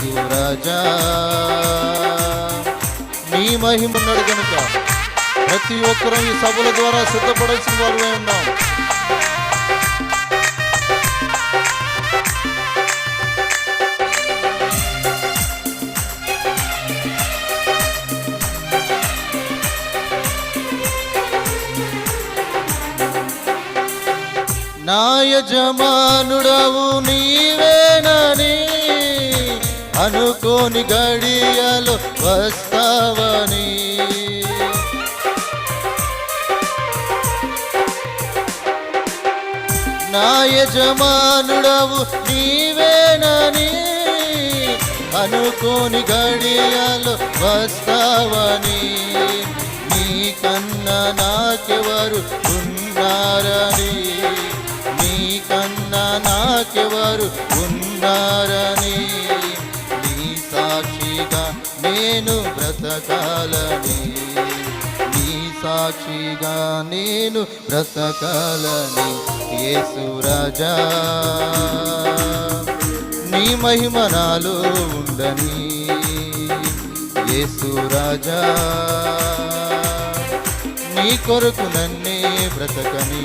రాజా. నీ మహిమ ఉన్నాడు కనుక ప్రతి ఒక్కరూ ఈ సభల ద్వారా సిద్ధపడాల్సిన వారు ఉన్నాం నా యజమానుడవు నీవేనని అనుకోని గడియలు వస్తావని. నా యజమానుడవు నీవేనని అనుకోని గడియలు వస్తావని. నీకన్నా నాకెవరు ఉన్నారని. నీకన్నా నాకెవరు నేను బ్రతకాలని నీ సాక్షిగా నేను బ్రతకాలని యేసు రాజా. నీ మహిమ నాలో ఉండని యేసు రాజా. నీ కొరకు నన్నే బ్రతకని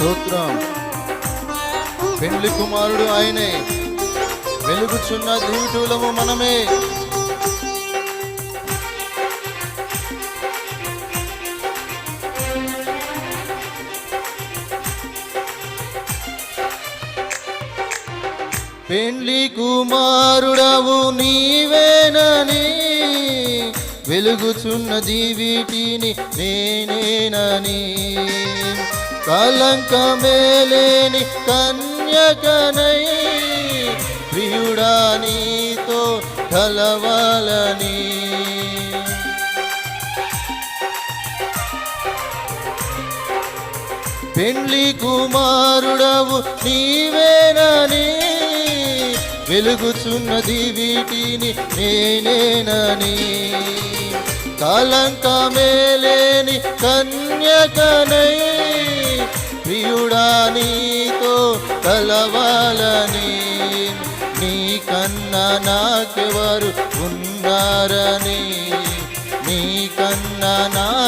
స్తోత్రం. పెండ్లి కుమారుడు ఆయనే. వెలుగుచున్న దీవిటులము మనమే. పెండ్లి కుమారుడవు నీవేనని వెలుగుచున్న దీవిటిని నేనేనని. కలంకమేలేని కన్యకనై ప్రియుడా నీతో కలవాలని. పెండ్లి కుమారుడవు నీవేనని వెలుగుచున్నది వీటిని నేనేనని. కలంకమేలేని కన్యకనై ప్రియుడా నీతో కలవాలని నీ కన్నా నాకెవరు ఉన్నారని నీ కన్నా నా